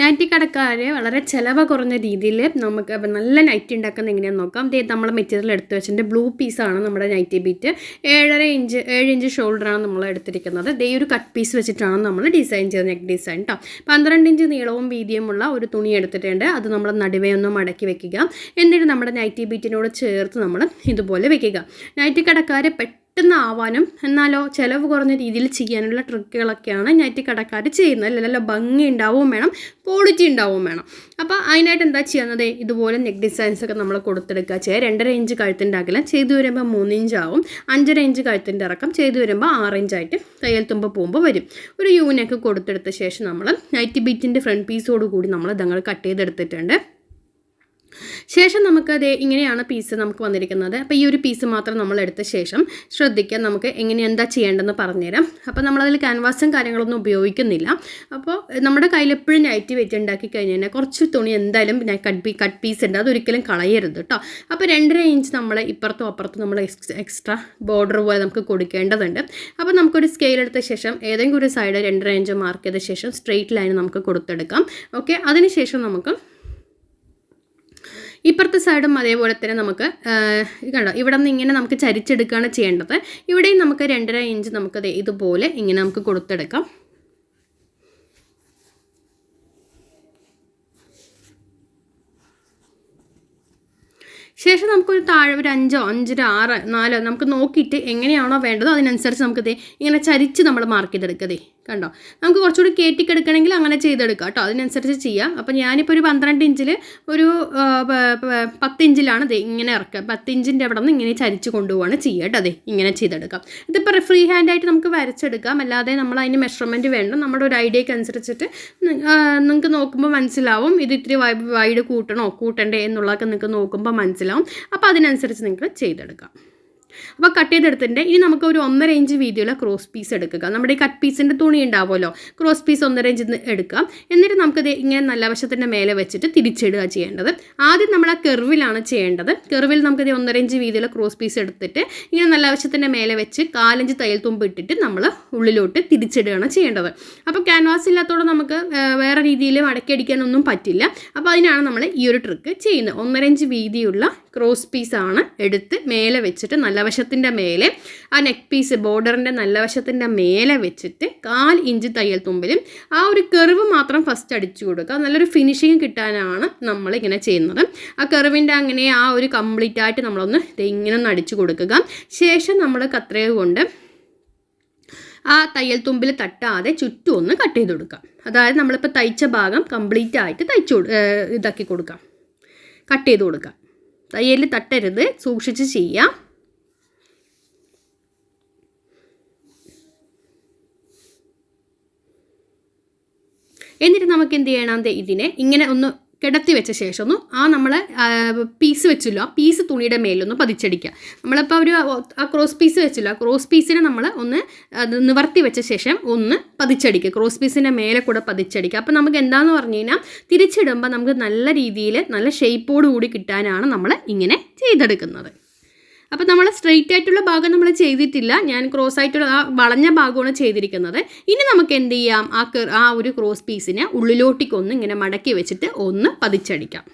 Nightie കടക്കാർ വളരെ ചിലവ് കുറഞ്ഞ രീതിയിൽ നമുക്ക് നല്ല നൈറ്റി ഉണ്ടാക്കുന്ന എങ്ങനെയാണെന്ന് നോക്കാം. ദേ നമ്മൾ മെറ്റീരിയൽ എടുത്ത് വെച്ചിട്ട് ബ്ലൂ പീസാണ് നമ്മുടെ നൈറ്റി ബീറ്റ് ഏഴര ഇഞ്ച് ഏഴ് ഇഞ്ച് ഷോൾഡറാണ് നമ്മൾ എടുത്തിരിക്കുന്നത്. ദേ ഒരു കട്ട് പീസ് വെച്ചിട്ടാണ് നമ്മൾ ഡിസൈൻ ചെയ്ത നെക്ക് ഡിസൈൻ കേട്ടോ പന്ത്രണ്ട് ഇഞ്ച് നീളവും വീതിയുമുള്ള ഒരു തുണി എടുത്തിട്ടുണ്ട്. അത് നമ്മൾ നടുവേ ഒന്ന് മടക്കി വെക്കുക. എന്നിട്ട് നമ്മുടെ നൈറ്റി ബീറ്റിനോട് ചേർത്ത് നമ്മൾ ഇതുപോലെ വെക്കുക. നൈറ്റി കടക്കാർ പെട്ടെന്ന് പെട്ടെന്ന് ആവാനും എന്നാലോ ചിലവ് കുറഞ്ഞ രീതിയിൽ ചെയ്യാനുള്ള ട്രിക്കുകളൊക്കെയാണ് നൈറ്റി കടക്കാർ ചെയ്യുന്നത്. അല്ല? നല്ല ഭംഗി ഉണ്ടാവും വേണം ക്വാളിറ്റി ഉണ്ടാവും വേണം. അപ്പോൾ അതിനായിട്ട് എന്താ ചെയ്യുന്നത്? ഇതുപോലെ നെക്ക് ഡിസൈൻസ് ഒക്കെ നമ്മൾ കൊടുത്തെടുക്കുക. ചെയ്യുക രണ്ടര ഇഞ്ച് കഴുത്തിന്റെ അകലം ചെയ്തു വരുമ്പോൾ മൂന്ന് ഇഞ്ച് ആവും. അഞ്ചര ഇഞ്ച് കഴുത്തിന്റെ ഇറക്കം ചെയ്തു വരുമ്പോൾ ആറ് ഇഞ്ചായിട്ട് തയ്യൽ തുമ്പ് പോകുമ്പോൾ വരും. ഒരു യൂനൊക്കെ കൊടുത്തെടുത്ത ശേഷം നമ്മൾ നൈറ്റി ബീറ്റിന്റെ ഫ്രണ്ട് പീസോട് കൂടി നമ്മൾ ഇതങ്ങൾ കട്ട് ചെയ്തെടുത്തിട്ടുണ്ട്. ശേഷം നമുക്കത് ഇങ്ങനെയാണ് പീസ് നമുക്ക് വന്നിരിക്കുന്നത്. അപ്പോൾ ഈ ഒരു പീസ് മാത്രം നമ്മൾ എടുത്ത ശേഷം ശ്രദ്ധിക്കാൻ നമുക്ക് എങ്ങനെ എന്താ ചെയ്യേണ്ടതെന്ന് പറഞ്ഞുതരാം. അപ്പോൾ നമ്മളതിൽ ക്യാൻവാസും കാര്യങ്ങളൊന്നും ഉപയോഗിക്കുന്നില്ല. അപ്പോൾ നമ്മുടെ കയ്യിൽ എപ്പോഴും നൈറ്റ് വെച്ച് ഉണ്ടാക്കി കഴിഞ്ഞ് കഴിഞ്ഞാൽ കുറച്ച് തുണി എന്തായാലും കട്ട് പീ കട്ട് പീസ് ഉണ്ട്. അതൊരിക്കലും കളയരുത് കേട്ടോ അപ്പോൾ രണ്ടര ഇഞ്ച് നമ്മൾ ഇപ്പുറത്തും അപ്പുറത്തും നമ്മൾ എക്സ്ട്രാ ബോർഡർ പോലെ നമുക്ക് കൊടുക്കേണ്ടതുണ്ട്. അപ്പോൾ നമുക്കൊരു സ്കെയിൽ എടുത്ത ശേഷം ഏതെങ്കിലും ഒരു സൈഡ് രണ്ടര ഇഞ്ച് മാർക്ക് ചെയ്ത ശേഷം സ്ട്രെയിറ്റ് ലൈൻ നമുക്ക് കൊടുത്തെടുക്കാം. ഓക്കെ അതിനുശേഷം നമുക്ക് ഇപ്പുറത്തെ സൈഡും അതേപോലെ തന്നെ നമുക്ക് കണ്ടോ? ഇവിടെ നിന്ന് ഇങ്ങനെ നമുക്ക് ചരിച്ചെടുക്കുകയാണ് ചെയ്യേണ്ടത്. ഇവിടെയും നമുക്ക് രണ്ടര ഇഞ്ച് നമുക്ക് ഇതുപോലെ ഇങ്ങനെ നമുക്ക് കൊടുത്തെടുക്കാം. ശേഷം നമുക്കൊരു താഴെ ഒരു അഞ്ചോ അഞ്ചര ആറ് നാലോ നമുക്ക് നോക്കിയിട്ട് എങ്ങനെയാണോ വേണ്ടത് അതിനനുസരിച്ച് നമുക്ക് ഇങ്ങനെ ചരിച്ച് നമ്മൾ മാർക്ക് ചെയ്തെടുക്കതേ കണ്ടോ? നമുക്ക് കുറച്ചുകൂടി കയറ്റിക്കെടുക്കണമെങ്കിൽ അങ്ങനെ ചെയ്തെടുക്കാം കേട്ടോ. അതിനനുസരിച്ച് ചെയ്യാം. അപ്പോൾ ഞാനിപ്പോൾ ഒരു പന്ത്രണ്ട് ഇഞ്ചിൽ ഒരു പത്ത് ഇഞ്ചിലാണ് ദേ ഇങ്ങനെ ഇറക്കുക. പത്ത് ഇഞ്ചിന്റെ അവിടെ നിന്ന് ഇങ്ങനെ ചരിച്ച് കൊണ്ടുപോവാണ് ചെയ്യുക കേട്ടോ അതെ ഇങ്ങനെ ചെയ്തെടുക്കാം. ഇതിപ്പോൾ ഫ്രീ ഹാൻഡായിട്ട് നമുക്ക് വരച്ചെടുക്കാം. അല്ലാതെ നമ്മൾ അതിന് മെഷർമെന്റ് വേണ്ട. നമ്മുടെ ഒരു ഐഡിയയ്ക്ക് അനുസരിച്ചിട്ട് നിങ്ങൾക്ക് നോക്കുമ്പോൾ മനസ്സിലാവും. ഇത് ഇത്തിരി വൈഡ് കൂട്ടണോ? കൂട്ടണ്ടേ എന്നുള്ളതൊക്കെ നിങ്ങൾക്ക് നോക്കുമ്പോൾ മനസ്സിലാവും. അപ്പോൾ അതിനനുസരിച്ച് നിങ്ങൾക്ക് ചെയ്തെടുക്കാം. അപ്പോൾ കട്ട് ചെയ്തെടുത്തിട്ടുണ്ട്. ഇനി നമുക്ക് ഒരു ഒന്നര ഇഞ്ച് വീതിയുള്ള ക്രോസ് പീസ് എടുക്കുക. നമ്മുടെ ഈ കട്ട് പീസിന്റെ തുണി ഉണ്ടാവുമല്ലോ? ക്രോസ് പീസ് ഒന്നര ഇഞ്ച് എടുക്കാം. എന്നിട്ട് നമുക്കത് ഇങ്ങനെ നല്ല വശത്തിന്റെ മേലെ വെച്ചിട്ട് തിരിച്ചിടുക ചെയ്യേണ്ടത്. ആദ്യം നമ്മൾ ആ കെർവിലാണ് ചെയ്യേണ്ടത്. കെർവിൽ നമുക്കത് ഒന്നര ഇഞ്ച് വീതിയുള്ള ക്രോസ് പീസ് എടുത്തിട്ട് ഇങ്ങനെ നല്ല വശത്തിന്റെ മേലെ വെച്ച് കാലഞ്ച് തയ്യൽ തുമ്പ് ഇട്ടിട്ട് നമ്മൾ ഉള്ളിലോട്ട് തിരിച്ചിടുകയാണ് ചെയ്യേണ്ടത്. അപ്പോൾ ക്യാൻവാസ് ഇല്ലാത്തതോടെ നമുക്ക് വേറെ രീതിയിൽ മടക്കിയടിക്കാനൊന്നും പറ്റില്ല. അപ്പോൾ അതിനാണ് നമ്മൾ ഈ ഒരു ട്രിക്ക് ചെയ്യുന്നത്. ഒന്നര ഇഞ്ച് വീതിയുള്ള ക്രോസ് പീസാണ് എടുത്ത് മേലെ വെച്ചിട്ട് നല്ല വശത്തിന്റെ മേലെ ആ നെക്ക് പീസ് ബോർഡറിന്റെ നല്ല വശത്തിന്റെ മേലെ വെച്ചിട്ട് കാൽ ഇഞ്ച് തയ്യൽ തുമ്പിലും ആ ഒരു കെറിവ് മാത്രം ഫസ്റ്റ് അടിച്ചു കൊടുക്കുക. നല്ലൊരു ഫിനിഷിങ് കിട്ടാനാണ് നമ്മളിങ്ങനെ ചെയ്യുന്നത്. ആ കെറിവിന്റെ അങ്ങനെ ആ ഒരു കംപ്ലീറ്റ് ആയിട്ട് നമ്മളൊന്ന് ഇങ്ങനെ ഒന്ന് അടിച്ചു കൊടുക്കുക. ശേഷം നമ്മൾ കത്രയ കൊണ്ട് ആ തയ്യൽ തുമ്പിൽ തട്ടാതെ ചുറ്റും ഒന്ന് കട്ട് ചെയ്ത് കൊടുക്കാം അതായത് നമ്മളിപ്പോൾ തയ്ച്ച ഭാഗം കംപ്ലീറ്റ് ആയിട്ട് തയ്ച്ചു ഇതാക്കി കൊടുക്കാം കട്ട് ചെയ്ത് കൊടുക്കാം തയ്യൽ തട്ടരുത് സൂക്ഷിച്ച് ചെയ്യാം എന്നിട്ട് നമുക്ക് എന്ത് ചെയ്യണം? ഇതിനെ ഇങ്ങനെ ഒന്ന് കിടത്തി വെച്ച ശേഷം ഒന്ന് ആ നമ്മൾ പീസ് വെച്ചല്ലോ. ആ പീസ് തുണിയുടെ മേലൊന്ന് പതിച്ചടിക്കുക. നമ്മളിപ്പോൾ ഒരു ആ ക്രോസ് പീസ് വെച്ചല്ലോ. ആ ക്രോസ് പീസിനെ നമ്മൾ ഒന്ന് നിവർത്തി വെച്ച ശേഷം ഒന്ന് പതിച്ചടിക്കുക. ക്രോസ് പീസിന്റെ മേലെ കൂടെ പതിച്ചടിക്കുക. അപ്പോൾ നമുക്ക് എന്താണെന്ന് പറഞ്ഞു കഴിഞ്ഞാൽ തിരിച്ചിടുമ്പോൾ നമുക്ക് നല്ല രീതിയിൽ നല്ല ഷേപ്പോട് കൂടി കിട്ടാനാണ് നമ്മൾ ഇങ്ങനെ ചെയ്തെടുക്കുന്നത്. അപ്പോൾ നമ്മൾ സ്ട്രെയിറ്റ് ആയിട്ടുള്ള ഭാഗം നമ്മൾ ചെയ്തിട്ടില്ല. ഞാൻ ക്രോസ് ആയിട്ടുള്ള ആ വളഞ്ഞ ഭാഗമാണ് ചെയ്തിരിക്കുന്നത്. ഇനി നമുക്ക് എന്ത് ചെയ്യാം? ആ ആ ഒരു ക്രോസ് പീസിനെ ഉള്ളിലോട്ടേക്കൊന്ന് ഇങ്ങനെ മടക്കി വെച്ചിട്ട് ഒന്ന് പതിച്ചടിക്കാം.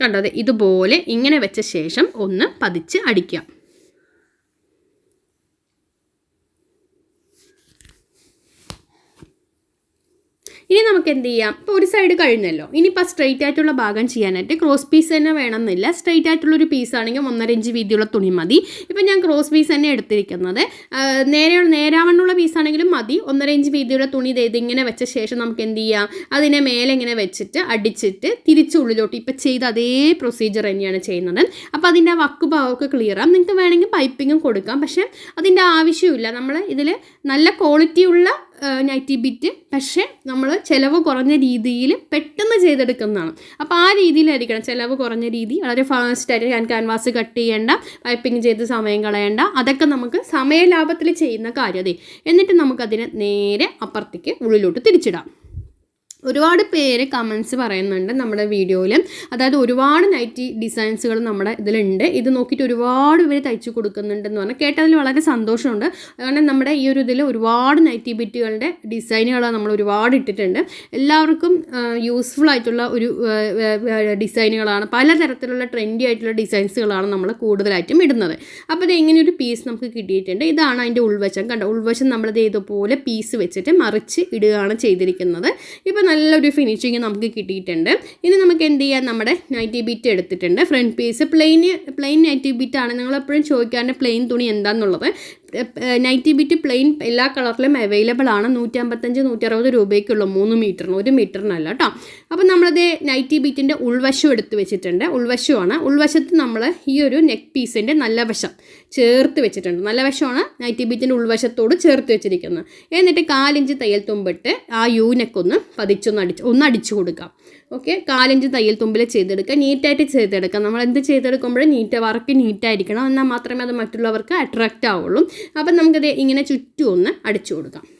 കണ്ടത് ഇതുപോലെ ഇങ്ങനെ വെച്ച ശേഷം ഒന്ന് പതിച്ച് അടിക്കാം. ഇനി നമുക്ക് എന്ത് ചെയ്യാം? ഇപ്പോൾ ഒരു സൈഡ് കഴിഞ്ഞല്ലോ. ഇനിയിപ്പോൾ സ്ട്രെയിറ്റ് ആയിട്ടുള്ള ഭാഗം ചെയ്യാനായിട്ട് ക്രോസ് പീസ് തന്നെ വേണമെന്നില്ല. സ്ട്രെയിറ്റ് ആയിട്ടുള്ളൊരു പീസ് ആണെങ്കിൽ ഒന്നര ഇഞ്ച് വീതിയുള്ള തുണി മതി. ഇപ്പം ഞാൻ ക്രോസ് പീസ് തന്നെ എടുത്തിരിക്കുന്നത്. നേരെ നേരാവണ്ണുള്ള പീസാണെങ്കിലും മതി. ഒന്നര ഇഞ്ച് വീതിയുള്ള തുണി ഇത് ഇങ്ങനെ വെച്ച ശേഷം നമുക്ക് എന്ത് ചെയ്യാം? അതിനെ മേലെ ഇങ്ങനെ വെച്ചിട്ട് അടിച്ചിട്ട് തിരിച്ചുള്ളിലോട്ട് ഇപ്പം ചെയ്ത അതേ പ്രൊസീജിയർ തന്നെയാണ് ചെയ്യുന്നത്. അപ്പോൾ അതിന്റെ വക്ക് ഭാഗമൊക്കെ ക്ലിയർ ആകും നിങ്ങൾക്ക് വേണമെങ്കിൽ പൈപ്പിങ്ങും കൊടുക്കാം. പക്ഷേ അതിന്റെ ആവശ്യമില്ല. നമ്മൾ ഇതിൽ നല്ല ക്വാളിറ്റിയുള്ള നൈറ്റി ബിറ്റ് പക്ഷേ നമ്മൾ ചിലവ് കുറഞ്ഞ രീതിയിൽ പെട്ടെന്ന് ചെയ്തെടുക്കുന്നതാണ്. അപ്പോൾ ആ രീതിയിലായിരിക്കണം ചിലവ് കുറഞ്ഞ രീതി. വളരെ ഫാസ്റ്റായിട്ട് ഞാൻ ക്യാൻവാസ് കട്ട് ചെയ്യേണ്ട പൈപ്പിംഗ് ചെയ്ത് സമയം കളയേണ്ട. അതൊക്കെ നമുക്ക് സമയലാഭത്തിൽ ചെയ്യുന്ന കാര്യതേ എന്നിട്ട് നമുക്കതിനെ നേരെ അപ്പുറത്തേക്ക് ഉള്ളിലോട്ട് തിരിച്ചിടാം. ഒരുപാട് പേര് കമൻസ് പറയുന്നുണ്ട് നമ്മുടെ വീഡിയോയിൽ അതായത് ഒരുപാട് നൈറ്റി ഡിസൈൻസുകൾ നമ്മുടെ ഇതിലുണ്ട്. ഇത് നോക്കിയിട്ട് ഒരുപാട് പേര് തയ്ച്ചു കൊടുക്കുന്നുണ്ടെന്ന് പറഞ്ഞാൽ കേട്ടതിൽ വളരെ സന്തോഷമുണ്ട്. കാരണം നമ്മുടെ ഈ ഒരു ഇതിൽ ഒരുപാട് നൈറ്റി ബിറ്റുകളുടെ ഡിസൈനുകൾ നമ്മൾ ഒരുപാട് ഇട്ടിട്ടുണ്ട്. എല്ലാവർക്കും യൂസ്ഫുൾ ആയിട്ടുള്ള ഒരു ഡിസൈനുകളാണ് പലതരത്തിലുള്ള ട്രെൻഡി ആയിട്ടുള്ള ഡിസൈൻസുകളാണ് നമ്മൾ കൂടുതലായിട്ടും ഇടുന്നത്. അപ്പോൾ ഇത് ഇങ്ങനെ ഒരു പീസ് നമുക്ക് കിട്ടിയിട്ടുണ്ട്. ഇതാണ് അതിന്റെ ഉൾവശം. കണ്ടോ? ഉൾവശം നമ്മളിത് ഇതുപോലെ പീസ് വെച്ചിട്ട് മറിച്ച് ഇടുകയാണ് ചെയ്തിരിക്കുന്നത്. ഇപ്പോൾ നല്ലൊരു ഫിനിഷിങ് നമുക്ക് കിട്ടിയിട്ടുണ്ട്. ഇനി നമുക്ക് എന്ത് ചെയ്യാം? നമ്മുടെ നൈറ്റി ബിറ്റ് എടുത്തിട്ടുണ്ട്. Front piece plain plain nighty bit ആണ്. നിങ്ങൾ എപ്പോഴും ചോദിക്കാറുണ്ട് പ്ലെയിൻ തുണി എന്താണെന്നുള്ളത് നൈറ്റി ബിറ്റ് പ്ലെയിൻ എല്ലാ കളറിലും അവൈലബിൾ ആണ്. നൂറ്റമ്പത്തഞ്ച് നൂറ്ററുപത് രൂപയ്ക്കുള്ള മൂന്ന് മീറ്ററിന് ഒരു മീറ്ററിനല്ല കേട്ടോ. അപ്പോൾ നമ്മളത് നൈറ്റി ബിറ്റിന്റെ ഉൾവശം എടുത്ത് വെച്ചിട്ടുണ്ട്. ഉൾവശമാണ് ഉൾവശത്ത് നമ്മൾ ഈ ഒരു നെക്ക് പീസിന്റെ നല്ല വശം ചേർത്ത് വെച്ചിട്ടുണ്ട്. നല്ല വശമാണ് നൈറ്റി ബിറ്റിന്റെ ഉൾവശത്തോട് ചേർത്ത് വെച്ചിരിക്കുന്നത്. എന്നിട്ട് കാലിഞ്ച് തയ്യൽ തുമ്പിട്ട് ആ യൂനെക്കൊന്ന് പതിച്ചൊന്ന് അടിച്ച് ഒന്ന് അടിച്ചു കൊടുക്കാം. ഓക്കെ കാലിഞ്ച് തയ്യൽ തുമ്പിൽ ചെയ്തെടുക്കുക. നീറ്റായിട്ട് ചെയ്തെടുക്കുക. നമ്മൾ എന്ത് ചെയ്തെടുക്കുമ്പോഴും നീറ്റ് വർക്ക് നീറ്റായിരിക്കണം. എന്നാൽ മാത്രമേ അത് മറ്റുള്ളവർക്ക് അട്രാക്റ്റ് ആവുള്ളൂ. അപ്പം നമുക്കത് ഇങ്ങനെ ചുറ്റും ഒന്ന് അടിച്ചു കൊടുക്കാം.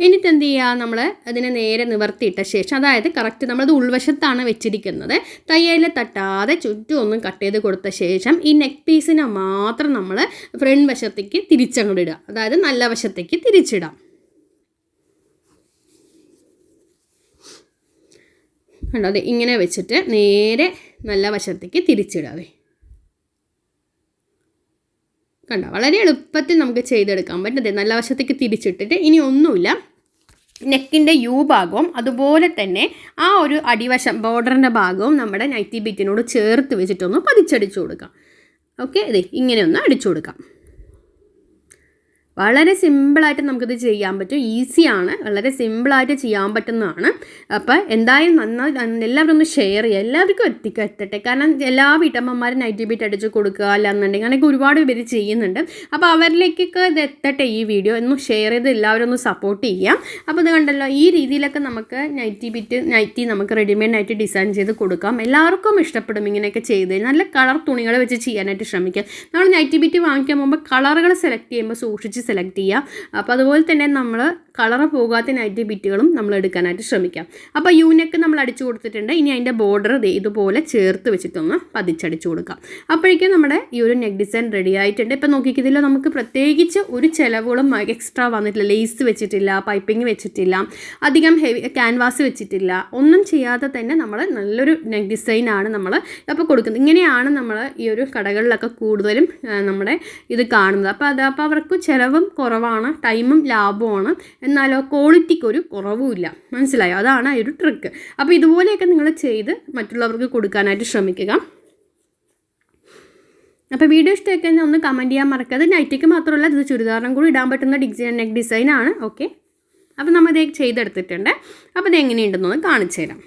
എന്നിട്ട് എന്ത് ചെയ്യുക നമ്മൾ അതിനെ നേരെ നിവർത്തിയിട്ട ശേഷം അതായത് കറക്റ്റ് നമ്മളത് ഉൾവശത്താണ് വെച്ചിരിക്കുന്നത്. തയ്യലിൽ തട്ടാതെ ചുറ്റും ഒന്നും കട്ട് ചെയ്ത് കൊടുത്ത ശേഷം ഈ നെക്ക് പീസിനെ മാത്രം നമ്മൾ ഫ്രണ്ട് വശത്തേക്ക് തിരിച്ചങ്ങോട്ട് ഇടുക അതായത് നല്ല വശത്തേക്ക് തിരിച്ചിടാം. കണ്ടോ? അതെ ഇങ്ങനെ വെച്ചിട്ട് നേരെ നല്ല വശത്തേക്ക് തിരിച്ചിടാതെ കണ്ടോ? വളരെ എളുപ്പത്തിൽ നമുക്ക് ചെയ്തെടുക്കാൻ പറ്റും. അതെ നല്ല വശത്തേക്ക് തിരിച്ചിട്ടിട്ട് ഇനി ഒന്നുമില്ല. നെക്കിന്റെ യു ഭാഗവും അതുപോലെ തന്നെ ആ ഒരു അടിവശം ബോർഡറിന്റെ ഭാഗവും നമ്മുടെ നൈറ്റി ബിറ്റിനോട് ചേർത്ത് വെച്ചിട്ടൊന്ന് പതിച്ചടിച്ചു കൊടുക്കാം. ഓക്കെ ഇതേ ഇങ്ങനെ ഒന്ന് അടിച്ചു കൊടുക്കാം. വളരെ സിമ്പിളായിട്ട് നമുക്കിത് ചെയ്യാൻ പറ്റും. ഈസിയാണ്. വളരെ സിമ്പിളായിട്ട് ചെയ്യാൻ പറ്റുന്നതാണ്. അപ്പോൾ എന്തായാലും നന്നായി എല്ലാവരും ഒന്ന് ഷെയർ ചെയ്യുക. എല്ലാവർക്കും എത്തിക്കുക എത്തട്ടെ. കാരണം എല്ലാ വീട്ടമ്മമാരും നൈറ്റി ബീറ്റ് അടിച്ച് കൊടുക്കുക അല്ലാന്നുണ്ടെങ്കിൽ അങ്ങനെയൊക്കെ ഒരുപാട് പേര് ചെയ്യുന്നുണ്ട്. അപ്പോൾ അവരിലേക്കൊക്കെ ഇത് എത്തട്ടെ ഈ വീഡിയോ. ഒന്ന് ഷെയർ ചെയ്ത് എല്ലാവരും ഒന്ന് സപ്പോർട്ട് ചെയ്യാം. അപ്പോൾ ഇത് കണ്ടല്ലോ ഈ രീതിയിലൊക്കെ നമുക്ക് നൈറ്റി ബിറ്റ് നൈറ്റി നമുക്ക് റെഡിമെയ്ഡ് നൈറ്റി ഡിസൈൻ ചെയ്ത് കൊടുക്കാം. എല്ലാവർക്കും ഇഷ്ടപ്പെടും ഇങ്ങനെയൊക്കെ ചെയ്ത് നല്ല കളർ തുണികൾ വെച്ച് ചെയ്യാനായിട്ട് ശ്രമിക്കാം നമ്മൾ നൈറ്റി ബിറ്റ് വാങ്ങിക്കാൻ പോകുമ്പോൾ കളറുകൾ സെലക്ട് ചെയ്യുമ്പോൾ സൂക്ഷിച്ച് സെലക്ട് ചെയ്യുക. അപ്പോൾ അതുപോലെ തന്നെ നമ്മൾ കളറ് പോകാത്ത നൈറ്റ് ബിറ്റുകളും നമ്മൾ എടുക്കാനായിട്ട് ശ്രമിക്കാം. അപ്പോൾ യൂനക്ക് നമ്മൾ അടിച്ചു കൊടുത്തിട്ടുണ്ട്. ഇനി അതിന്റെ ബോർഡർ ഇതുപോലെ ചേർത്ത് വെച്ചിട്ടൊന്ന് പതിച്ചടിച്ചു കൊടുക്കാം. അപ്പോഴേക്കും നമ്മുടെ ഈ ഒരു നെക്ക് ഡിസൈൻ റെഡി ആയിട്ടുണ്ട്. ഇപ്പോൾ നോക്കിക്കതിൽ നമുക്ക് പ്രത്യേകിച്ച് ഒരു ചിലവുകളും എക്സ്ട്രാ വന്നിട്ടില്ല. ലേസ് വെച്ചിട്ടില്ല പൈപ്പിംഗ് വെച്ചിട്ടില്ല അധികം ഹെവി ക്യാൻവാസ് വെച്ചിട്ടില്ല. ഒന്നും ചെയ്യാതെ തന്നെ നമ്മൾ നല്ലൊരു നെക്ക് ആണ് നമ്മൾ അപ്പോൾ കൊടുക്കുന്നത്. ഇങ്ങനെയാണ് നമ്മൾ ഈ ഒരു കടകളിലൊക്കെ കൂടുതലും നമ്മുടെ ഇത് കാണുന്നത്. അപ്പോൾ അത് അപ്പോൾ അവർക്ക് ചിലവും കുറവാണ് ടൈമും ലാഭമാണ് എന്നാലോ ക്വാളിറ്റിക്ക് ഒരു കുറവുമില്ല. മനസ്സിലായോ? അതാണ് ആ ഒരു ട്രിക്ക്. അപ്പോൾ ഇതുപോലെയൊക്കെ നിങ്ങൾ ചെയ്ത് മറ്റുള്ളവർക്ക് കൊടുക്കാനായിട്ട് ശ്രമിക്കുക. അപ്പോൾ വീഡിയോ ഇഷ്ടമൊക്കെ ഒന്ന് കമന്റ് ചെയ്യാൻ മറക്കാതെ നൈറ്റിക്ക് മാത്രമല്ല ഇത് ചുരിദാറിനും കൂടി ഇടാൻ പറ്റുന്ന ഡിസൈൻ നെക്ക് ഡിസൈനാണ് ഓക്കെ അപ്പോൾ നമ്മൾ ഇത് ചെയ്തെടുത്തിട്ടുണ്ട്. അപ്പോൾ ഇത് എങ്ങനെയുണ്ടെന്നൊന്ന് കാണിച്ചു തരാം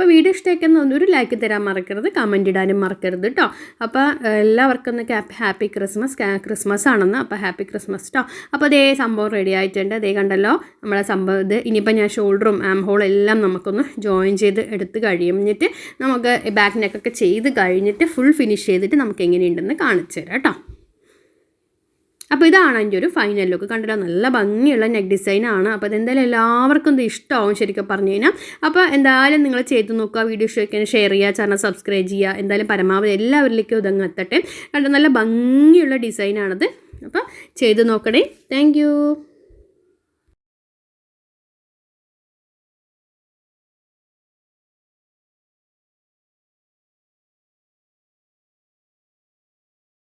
അപ്പോൾ വീഡിയോ ഇഷ്ടമാക്കുന്ന ഒരു ലൈക്ക് തരാൻ മറക്കരുത് കമന്റ് ഇടാനും മറക്കരുത് കേട്ടോ അപ്പോൾ എല്ലാവർക്കും ഒന്ന് ഹാപ്പി ക്രിസ്മസ് ക്രിസ്മസ് ആണെന്ന്. അപ്പോൾ ഹാപ്പി ക്രിസ്മസ് കേട്ടോ അപ്പോൾ അതേ സംഭവം റെഡി ആയിട്ടുണ്ട്. അതേ കണ്ടല്ലോ നമ്മളെ സംഭവം ഇത് ഇനിയിപ്പോൾ ഞാൻ ഷോൾഡറും ആം ഹോളും എല്ലാം നമുക്കൊന്ന് ജോയിൻ ചെയ്ത് എടുത്ത് കഴിഞ്ഞിട്ട് നമുക്ക് ബാക്ക് നെക്കൊക്കെ ചെയ്ത് കഴിഞ്ഞിട്ട് ഫുൾ ഫിനിഷ് ചെയ്തിട്ട് നമുക്ക് എങ്ങനെയുണ്ടെന്ന് കാണിച്ചു തരാം കേട്ടോ അപ്പോൾ ഇതാണ് അതിന്റെ ഒരു ഫൈനൽ ലുക്ക് കണ്ടില്ല? നല്ല ഭംഗിയുള്ള നെക്ക് ഡിസൈനാണ് അപ്പോൾ ഇതെന്തായാലും എല്ലാവർക്കും ഇത് ഇഷ്ടമാവും ശരിക്കും പറഞ്ഞു കഴിഞ്ഞാൽ അപ്പോൾ എന്തായാലും നിങ്ങൾ ചെയ്ത് നോക്കുക. വീഡിയോ ഇഷ്ടമൊക്കെ ഷെയർ ചെയ്യുക. ചാനൽ സബ്സ്ക്രൈബ് ചെയ്യുക. എന്തായാലും പരമാവധി എല്ലാവരിലേക്കും ഇതങ്ങ് എത്തട്ടെ. കണ്ടോ? നല്ല ഭംഗിയുള്ള ഡിസൈനാണത് അപ്പോൾ ചെയ്ത് നോക്കണേ. താങ്ക്